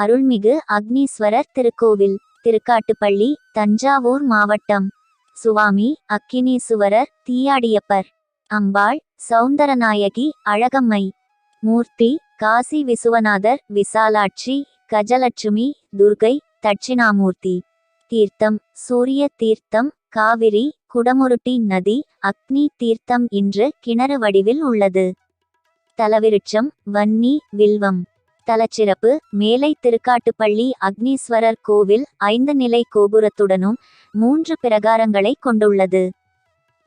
அருள்மிகு அக்னீஸ்வரர் திருக்கோவில் திருக்காட்டுப்பள்ளி தஞ்சாவூர் மாவட்டம். சுவாமி அக்கினீசுவரர் தீயாடியப்பர். அம்பாள் சௌந்தரநாயகி அழகம்மை. மூர்த்தி காசி விசுவநாதர் விசாலாட்சி கஜலட்சுமி துர்கை தட்சிணாமூர்த்தி. தீர்த்தம் சூரிய தீர்த்தம் காவிரி குடமுருட்டி நதி அக்னி தீர்த்தம் இன்று கிணறு வடிவில் உள்ளது. தலவிருட்சம் வன்னி வில்வம். தலச்சிறப்பு மேலை திருக்காட்டுப்பள்ளி அக்னீஸ்வரர் கோவில் ஐந்து நிலை கோபுரத்துடனும் மூன்று பிரகாரங்களை கொண்டுள்ளது.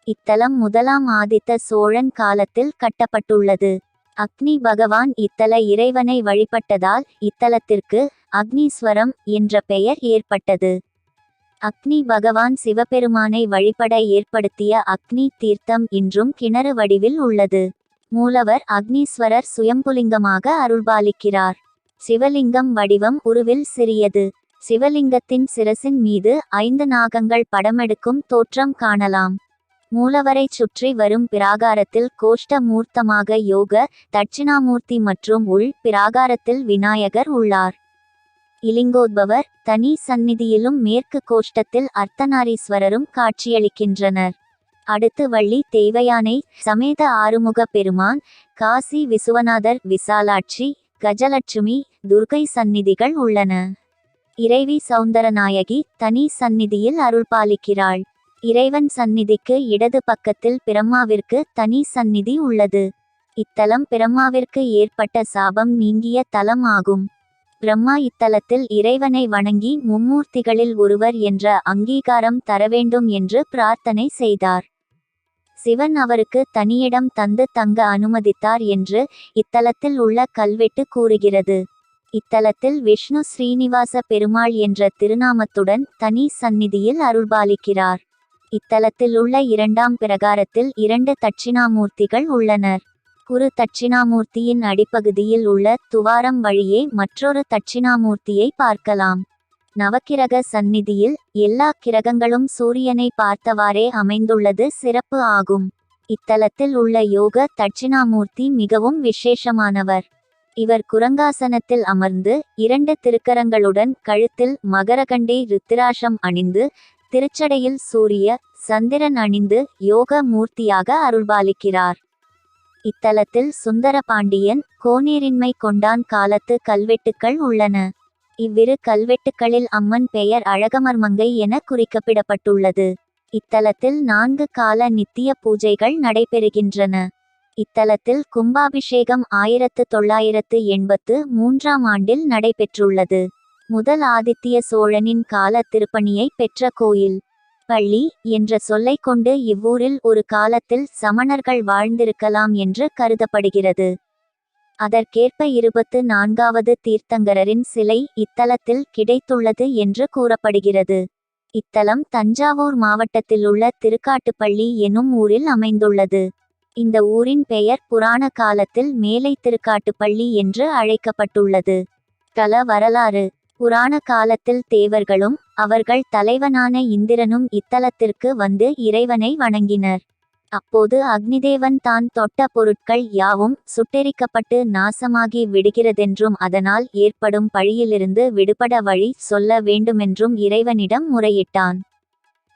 இத்தலம் முதலாம் ஆதித்த சோழன் காலத்தில் கட்டப்பட்டுள்ளது. அக்னி பகவான் இத்தல இறைவனை வழிபட்டதால் இத்தலத்திற்கு அக்னீஸ்வரம் என்ற பெயர் ஏற்பட்டது. அக்னி பகவான் சிவபெருமானை வழிபட ஏற்படுத்திய அக்னி தீர்த்தம் இன்றும் கிணறு வடிவில் உள்ளது. மூலவர் அக்னீஸ்வரர் சுயம்புலிங்கமாக அருள்பாலிக்கிறார். சிவலிங்கம் வடிவம் உருவில் சிறியது. சிவலிங்கத்தின் சிரசின் மீது ஐந்து நாகங்கள் படமெடுக்கும் தோற்றம் காணலாம். மூலவரைச் சுற்றி வரும் பிராகாரத்தில் கோஷ்ட மூர்த்தமாக யோக தட்சிணாமூர்த்தி மற்றும் உள் பிராகாரத்தில் விநாயகர் உள்ளார். இலிங்கோத்பவர் தனி சந்நிதியிலும் மேற்கு கோஷ்டத்தில் அர்த்தநாரீஸ்வரரும் காட்சியளிக்கின்றனர். அடுத்து வள்ளி தேவயானை சமேத ஆறுமுக பெருமான் காசி விசுவநாதர் விசாலாட்சி கஜலட்சுமி துர்கை சந்நிதிகள் உள்ளன. இறைவி சௌந்தரநாயகி தனி சந்நிதியில் அருள்பாலிக்கிறாள். இறைவன் சந்நிதிக்கு இடது பக்கத்தில் பிரம்மாவிற்கு தனி சந்நிதி உள்ளது. இத்தலம் பிரம்மாவிற்கு ஏற்பட்ட சாபம் நீங்கிய தலம் ஆகும். பிரம்மா இத்தலத்தில் இறைவனை வணங்கி மும்மூர்த்திகளில் ஒருவர் என்ற அங்கீகாரம் தர வேண்டும் என்று பிரார்த்தனை செய்தார். சிவன் அவருக்கு தனியிடம் தந்து தங்க அனுமதித்தார் என்று இத்தலத்தில் உள்ள கல்வெட்டு கூறுகிறது. இத்தலத்தில் விஷ்ணு ஸ்ரீனிவாச பெருமாள் என்ற திருநாமத்துடன் தனி சந்நிதியில் அருள்பாலிக்கிறார். இத்தலத்தில் உள்ள இரண்டாம் பிரகாரத்தில் இரண்டு தட்சிணாமூர்த்திகள் உள்ளனர். குரு தட்சிணாமூர்த்தியின் அடிப்பகுதியில் உள்ள துவாரம் வழியே மற்றொரு தட்சிணாமூர்த்தியை பார்க்கலாம். நவக்கிரக சந்நிதியில் எல்லா கிரகங்களும் சூரியனை பார்த்தவாறே அமைந்துள்ளது சிறப்பு ஆகும். இத்தலத்தில் உள்ள யோக தட்சிணாமூர்த்தி மிகவும் விசேஷமானவர். இவர் குரங்காசனத்தில் அமர்ந்து இரண்டு திருக்கரங்களுடன் கழுத்தில் மகரகண்டே ருத்திராஷம் அணிந்து திருச்சடையில் சூரிய சந்திரன் அணிந்து யோக மூர்த்தியாக அருள்பாலிக்கிறார். இத்தலத்தில் சுந்தர பாண்டியன் கோனேரின்மை கொண்டான் காலத்து கல்வெட்டுக்கள் உள்ளன. இவ்விரு கல்வெட்டுக்களில் அம்மன் பெயர் அழகமர்மங்கை என குறிக்கப்படப்பட்டுள்ளது. இத்தலத்தில் நான்கு கால நித்திய பூஜைகள் நடைபெறுகின்றன. இத்தலத்தில் கும்பாபிஷேகம் ஆயிரத்து தொள்ளாயிரத்து எண்பத்து மூன்றாம் ஆண்டில் நடைபெற்றுள்ளது. முதல் ஆதித்ய சோழனின் கால திருப்பணியை பெற்ற கோயில். பள்ளி என்ற சொல்லை கொண்டு இவ்வூரில் ஒரு காலத்தில் சமணர்கள் வாழ்ந்திருக்கலாம் என்று கருதப்படுகிறது. அதற்கேற்ப இருபத்து நான்காவது தீர்த்தங்கரரின் சிலை இத்தலத்தில் கிடைத்துள்ளது என்று கூறப்படுகிறது. இத்தலம் தஞ்சாவூர் மாவட்டத்தில் உள்ள திருக்காட்டுப்பள்ளி எனும் ஊரில் அமைந்துள்ளது. இந்த ஊரின் பெயர் புராண காலத்தில் மேலை திருக்காட்டுப்பள்ளி என்று அழைக்கப்பட்டுள்ளது. தல வரலாறு. புராண காலத்தில் தேவர்களும் அவர்கள் தலைவனான இந்திரனும் இத்தலத்திற்கு வந்து இறைவனை வணங்கினர். அப்போது அக்னிதேவன் தான் தொட்ட பொருட்கள் யாவும் சுட்டெரிக்கப்பட்டு நாசமாகி விடுகிறதென்றும் அதனால் ஏற்படும் பழியிலிருந்து விடுபட வழி சொல்ல வேண்டுமென்றும் இறைவனிடம் முறையிட்டான்.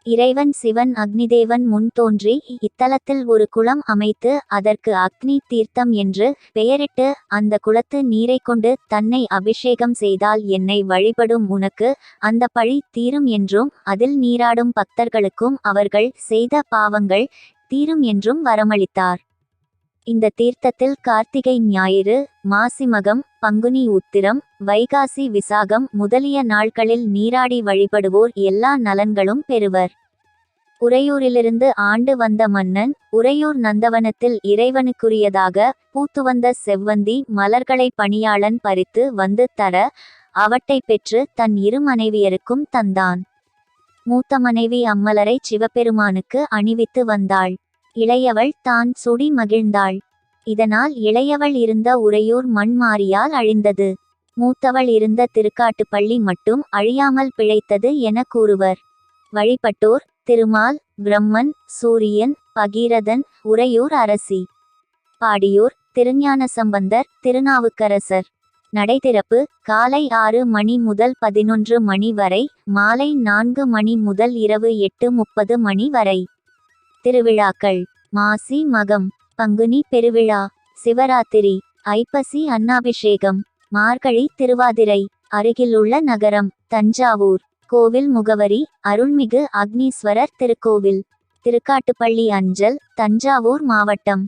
இறைவன் சிவன் அக்னிதேவன் முன் தோன்றி இத்தலத்தில் ஒரு குளம் அமைத்து அதற்கு அக்னி தீர்த்தம் என்று பெயரிட்டு அந்த குளத்து நீரை கொண்டு தன்னை அபிஷேகம் செய்தால் என்னை வழிபடும் உனக்கு அந்த பழி தீரும் என்றும் அதில் நீராடும் பக்தர்களுக்கும் அவர்கள் செய்த பாவங்கள் தீரும் என்றும் வரமளித்தார். இந்த தீர்த்தத்தில் கார்த்திகை ஞாயிறு மாசிமகம் பங்குனி உத்திரம் வைகாசி விசாகம் முதலிய நாட்களில் நீராடி வழிபடுவோர் எல்லா நலன்களும் பெறுவர். உறையூரிலிருந்து ஆண்டு வந்த மன்னன் உறையூர் நந்தவனத்தில் இறைவனுக்குரியதாக பூத்து வந்த செவ்வந்தி மலர்களை பணியாளன் பறித்து வந்து தர அவட்டை பெற்று தன் இரு மனைவியருக்கும் தந்தான். மூத்த மனைவி அம்மலரை சிவபெருமானுக்கு அணிவித்து வந்தாள். இளையவள் தான் சுடி மகிழ்ந்தாள். இதனால் இளையவள் இருந்த உறையூர் மண் மாறியால் அழிந்தது. மூத்தவள் இருந்த திருக்காட்டுப்பள்ளி மட்டும் அழியாமல் பிழைத்தது என கூறுவர். வழிபட்டோர் திருமால் பிரம்மன் சூரியன் பகீரதன் உறையூர் அரசி. பாடியூர் திருஞான சம்பந்தர் திருநாவுக்கரசர். நடைதிறப்பு காலை ஆறு மணி முதல் பதினொன்று மணி வரை மாலை நான்கு மணி முதல் இரவு எட்டு முப்பது மணி வரை. திருவிழாக்கள். மாசி மகம். பங்குனி பெருவிழா. சிவராத்திரி. ஐப்பசி அன்னாபிஷேகம். மார்கழி திருவாதிரை. அருகிலுள்ள நகரம். தஞ்சாவூர். கோவில் முகவரி அருள்மிகு அக்னீஸ்வரர் திருக்கோவில். திருக்காட்டுப்பள்ளி அஞ்சல் தஞ்சாவூர் மாவட்டம்.